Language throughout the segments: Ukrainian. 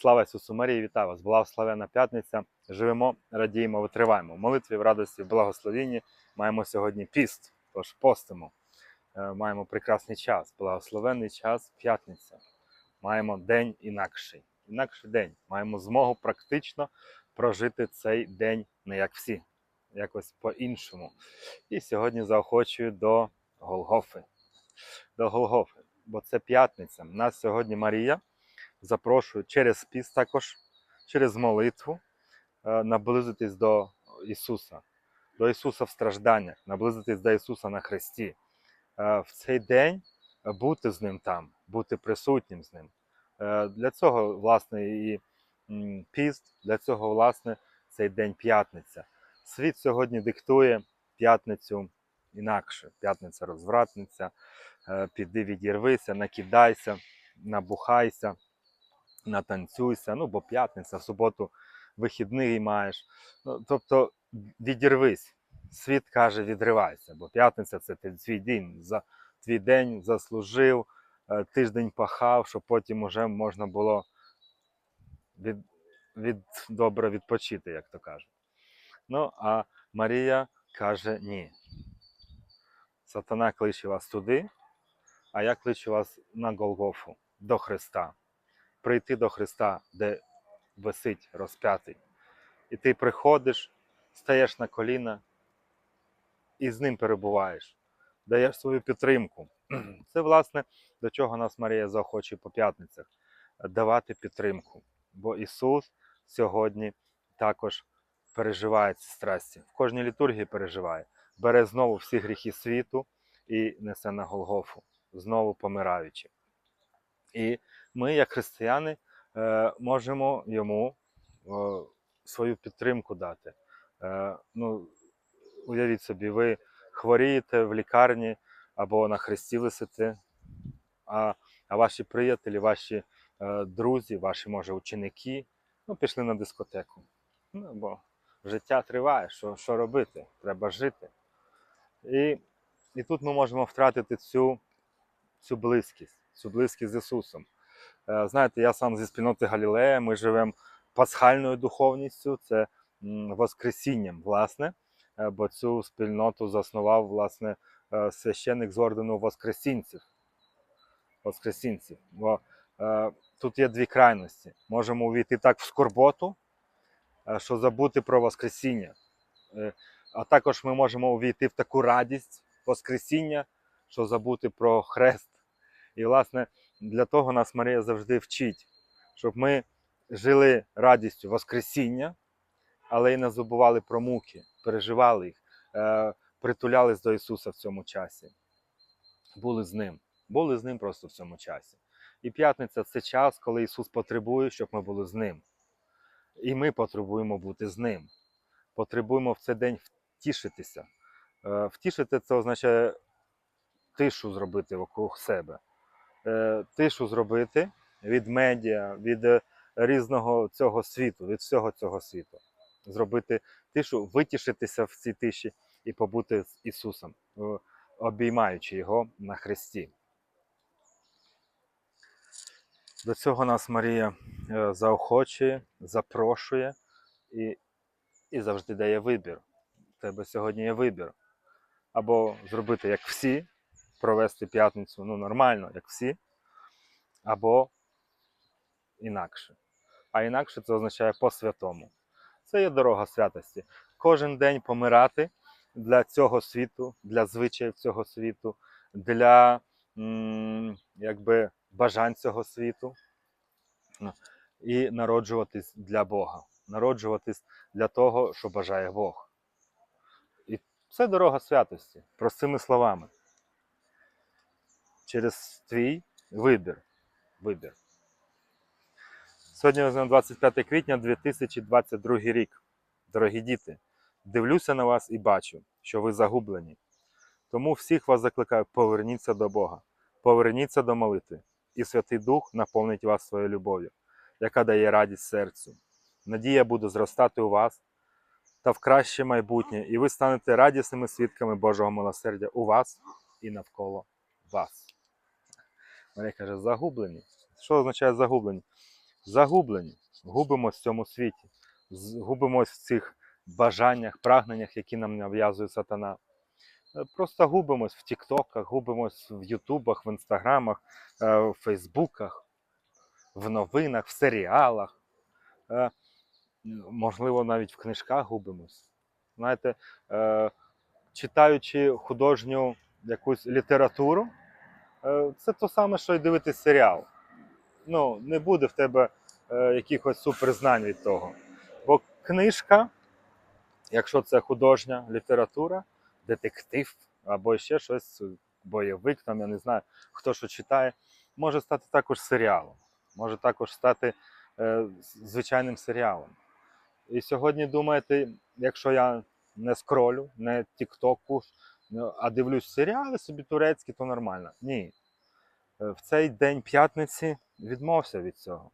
Слава Ісусу Марії, вітаю вас! Благословена п'ятниця. Живемо, радіємо, витриваємо. В молитві, в радості, в благословенні. Маємо сьогодні піст, тож постимо. Е, Маємо прекрасний час, благословенний час, п'ятниця. Маємо день інакший. Інакший день. Маємо змогу практично прожити цей день не як всі, якось по-іншому. І сьогодні заохочую до Голгофи. До Голгофи, бо це п'ятниця. У Нас сьогодні Марія запрошую через піст також, через молитву е, наблизитись до Ісуса, до Ісуса в стражданнях, наблизитись до Ісуса на Христі. Е, В цей день бути з Ним там, бути присутнім з Ним. Е, Для цього, власне, і піст, для цього, власне, цей день п'ятниця. Світ сьогодні диктує п'ятницю інакше. П'ятниця розвратниця, е, піди відірвися, накидайся, набухайся натанцюйся, ну бо п'ятниця, в суботу вихідний маєш. Ну, тобто відірвись. Світ каже, відривайся, бо п'ятниця це твій день. За твій день заслужив, е, тиждень пахав, щоб потім уже можна було від, від, добре відпочити, як то кажуть. Ну, а Марія каже ні. Сатана кличе вас туди, а я кличу вас на Голгофу, до Христа прийти до Христа, де висить розп'ятий. І ти приходиш, стаєш на коліна і з ним перебуваєш, даєш свою підтримку. Це, власне, до чого нас Марія заохочує по п'ятницях давати підтримку. Бо Ісус сьогодні також переживає ці страсті. В кожній літургії переживає, бере знову всі гріхи світу і несе на Голгофу, знову помираючи. І ми, як християни, е, можемо йому свою підтримку дати. Е, ну, уявіть собі, ви хворієте в лікарні або на хресті висите, а, а ваші приятелі, ваші е, друзі, ваші, може, ученики ну, пішли на дискотеку. Ну, бо життя триває, що, що робити? Треба жити. І, і тут ми можемо втратити цю, цю близькість, цю близькість з Ісусом. Е, Знаєте, я сам зі спільноти Галілея, ми живемо пасхальною духовністю, це Воскресінням, власне, Е, бо цю спільноту заснував власне е, священник з ордену Воскресінців. Воскресінців. Бо е, тут є дві крайності. Можемо увійти так в скорботу, що забути про Воскресіння. А також ми можемо увійти в таку радість Воскресіння, що забути про хрест. І, власне, для того нас Марія завжди вчить, щоб ми жили радістю Воскресіння, але й не забували про муки, переживали їх, е, притулялись до Ісуса в цьому часі. Були з Ним, були з Ним просто в цьому часі. І п'ятниця це час, коли Ісус потребує, щоб ми були з Ним. І ми потребуємо бути з Ним. Потребуємо в цей день втішитися. Е, Втішити це означає тишу зробити вокруг себе тишу зробити від медіа, від е, різного цього світу, від всього цього світу. Зробити тишу, витішитися в цій тиші і побути з Ісусом, е, обіймаючи Його на хресті. До цього нас Марія е, заохочує, запрошує і, і завжди дає вибір. У тебе сьогодні є вибір. Або зробити як всі, провести п'ятницю ну, нормально, як всі, або інакше. А інакше це означає по-святому. Це є дорога святості. Кожен день помирати для цього світу, для звичаїв цього світу, для якби, бажань цього світу. І народжуватись для Бога. Народжуватись для того, що бажає Бог. І це дорога святості, простими словами через твій вибір. вибір. Сьогодні нас 25 квітня 2022 рік. Дорогі діти, дивлюся на вас і бачу, що ви загублені. Тому всіх вас закликаю, поверніться до Бога, поверніться до молитви, і Святий Дух наповнить вас своєю любов'ю, яка дає радість серцю. Надія буде зростати у вас та в краще майбутнє, і ви станете радісними свідками Божого милосердя у вас і навколо вас. Марія каже, загублені. Що означає загублені? загублені, губимось в цьому світі, губимось в цих бажаннях, прагненнях, які нам нав'язує сатана. Е, Просто губимось в Тіктоках, губимось в Ютубах, в Інстаграмах, е, в Фейсбуках, в новинах, в серіалах. Е, Можливо, навіть в книжках губимось. Знаєте, читаючи художню якусь літературу, це то саме, що й дивитись серіал. Ну, не буде в тебе е, якихось суперзнань від того. Бо книжка, якщо це художня література, детектив або ще щось, бойовик, там я не знаю, хто що читає, може стати також серіалом, може також стати е, звичайним серіалом. І сьогодні думаєте, якщо я не скролю, не тіктоку, а дивлюсь серіали собі турецькі, то нормально. Ні. Е, В цей день п'ятниці відмовся від цього.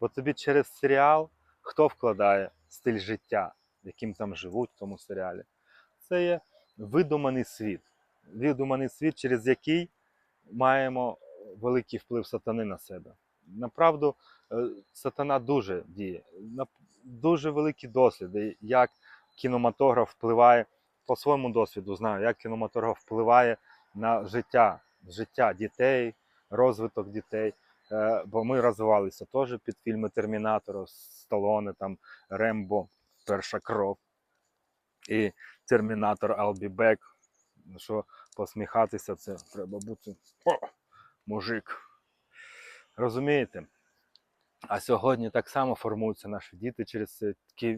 Бо тобі через серіал хто вкладає стиль життя, яким там живуть в тому серіалі. Це є видуманий світ. Видуманий світ, через який маємо великий вплив сатани на себе. Направду, е, сатана дуже діє. Дуже великі досліди, як кінематограф впливає по своєму досвіду, знаю, як кінематограф впливає на життя, життя дітей, розвиток дітей. Е, Бо ми розвивалися теж під фільми Термінатора, Сталоне, там Рембо, Перша кров і Термінатор I'll be back. Що посміхатися, це треба бути о, мужик. Розумієте? А сьогодні так само формуються наші діти через це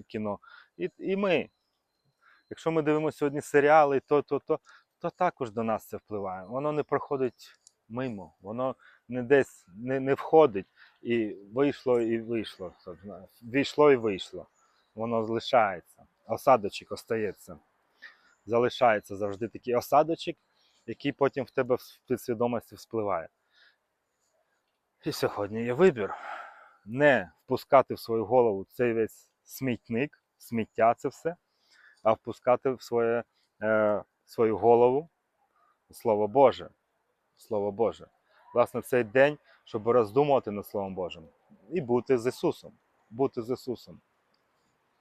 кіно. І, і ми. Якщо ми дивимося сьогодні серіали, то, то, то, то також до нас це впливає. Воно не проходить мимо, воно не десь не, не входить і вийшло і вийшло. Війшло і вийшло. Воно залишається. Осадочок остається. Залишається завжди такий осадочок, який потім в тебе в підсвідомості вспливає. І сьогодні є вибір не впускати в свою голову цей весь смітник, сміття це все, а впускати в своє, е, свою голову Слово Боже. Слово Боже. Власне, в цей день, щоб роздумувати над Словом Божим і бути з Ісусом. Бути з Ісусом.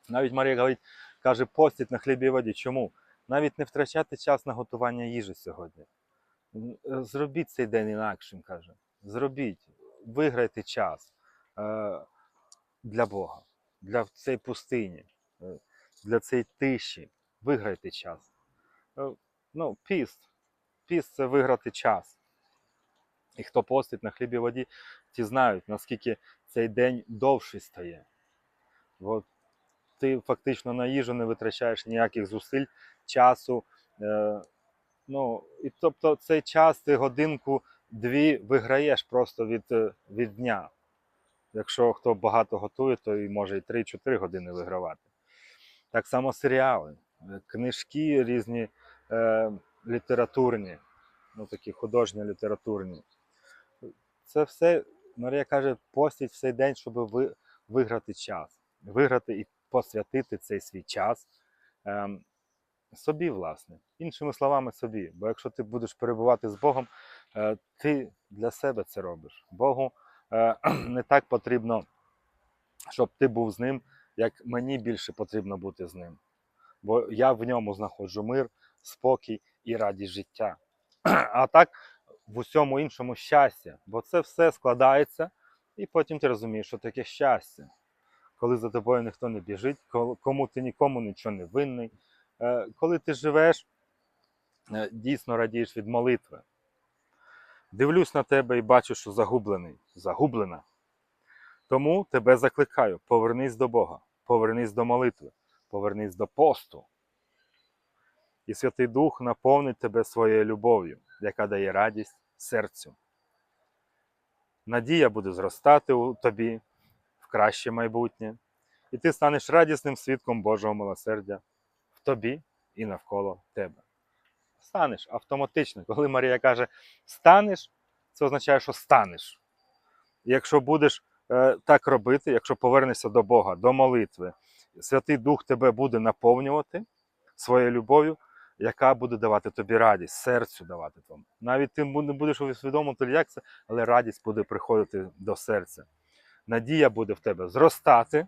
Навіть Марія говорить, каже, постіть на хлібі і воді. Чому? Навіть не втрачати час на готування їжі сьогодні. Е, Зробіть цей день інакшим, каже. Зробіть, виграйте час е, для Бога, для цієї пустині, е, для цієї тиші. Виграйте час. Е, Ну, піст. Піст це виграти час. І хто постить на хлібі воді, ті знають, наскільки цей день довший стає. Бо ти фактично на їжу не витрачаєш ніяких зусиль, часу. Е, ну, і тобто цей час, ти годинку-дві виграєш просто від, е, від дня. Якщо хто багато готує, то і може і 3-4 години вигравати. Так само серіали, е, книжки різні е, літературні, ну такі художні літературні. Це все, Марія каже, постіть цей день, щоб ви, виграти час. Виграти і посвятити цей свій час ем, собі, власне. Іншими словами, собі. Бо якщо ти будеш перебувати з Богом, е, ти для себе це робиш. Богу е, не так потрібно, щоб ти був з ним, як мені більше потрібно бути з ним. Бо я в ньому знаходжу мир, спокій і радість життя. А так в усьому іншому щастя. Бо це все складається, і потім ти розумієш, що таке щастя. Коли за тобою ніхто не біжить, кому ти нікому нічого не винний. Е, Коли ти живеш, е, дійсно радієш від молитви. Дивлюсь на тебе і бачу, що загублений, загублена. Тому тебе закликаю: повернись до Бога, повернись до молитви, повернись до посту. І Святий Дух наповнить тебе своєю любов'ю, яка дає радість серцю. Надія буде зростати у тобі в краще майбутнє, і ти станеш радісним свідком Божого милосердя в тобі і навколо тебе. Станеш автоматично. Коли Марія каже станеш, це означає, що станеш. І якщо будеш так робити, якщо повернешся до Бога, до молитви, Святий Дух тебе буде наповнювати своєю любов'ю, яка буде давати тобі радість, серцю давати тому. Навіть ти не будеш усвідомити, як це, але радість буде приходити до серця. надія буде в тебе зростати,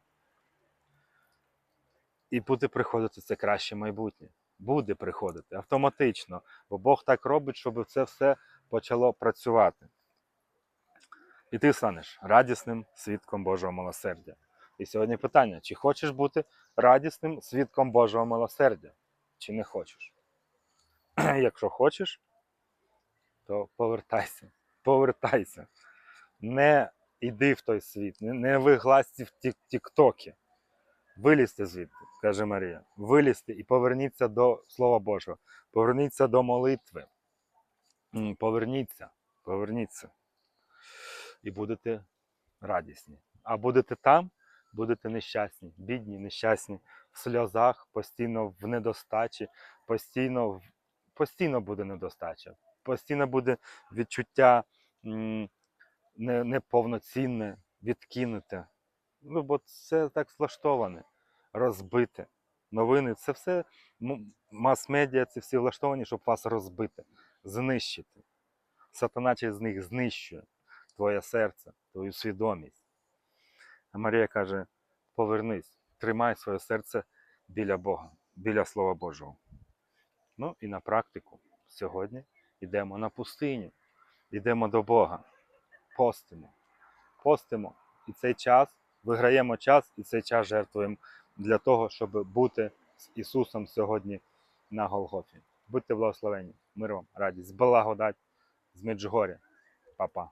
і буде приходити це краще майбутнє. Буде приходити автоматично, бо Бог так робить, щоб це все почало працювати. І ти станеш радісним свідком Божого милосердя. І сьогодні питання: чи хочеш бути радісним свідком Божого милосердя, чи не хочеш? Якщо хочеш, то повертайся, повертайся. Не йди в той світ, не, не вигласці в тік- тіктоки. Вилізьте звідти, каже Марія. Вилізьте і поверніться до Слова Божого, поверніться до молитви. Поверніться, поверніться. І будете радісні. А будете там, будете нещасні, бідні, нещасні, в сльозах, постійно в недостачі, постійно, постійно буде недостача, постійно буде відчуття неповноцінне, відкинуте. Ну, бо це так влаштоване, розбите. Новини це все мас-медіа, це всі влаштовані, щоб вас розбити, знищити. Сатана через них знищує твоє серце, твою свідомість. А Марія каже: повернись, тримай своє серце біля Бога, біля Слова Божого. Ну і на практику сьогодні йдемо на пустиню, йдемо до Бога, постимо, постимо. І цей час виграємо час, і цей час жертвуємо для того, щоб бути з Ісусом сьогодні на Голгофі. Будьте благословені, мир вам, радість, благодать з Меджугоря. Па-па.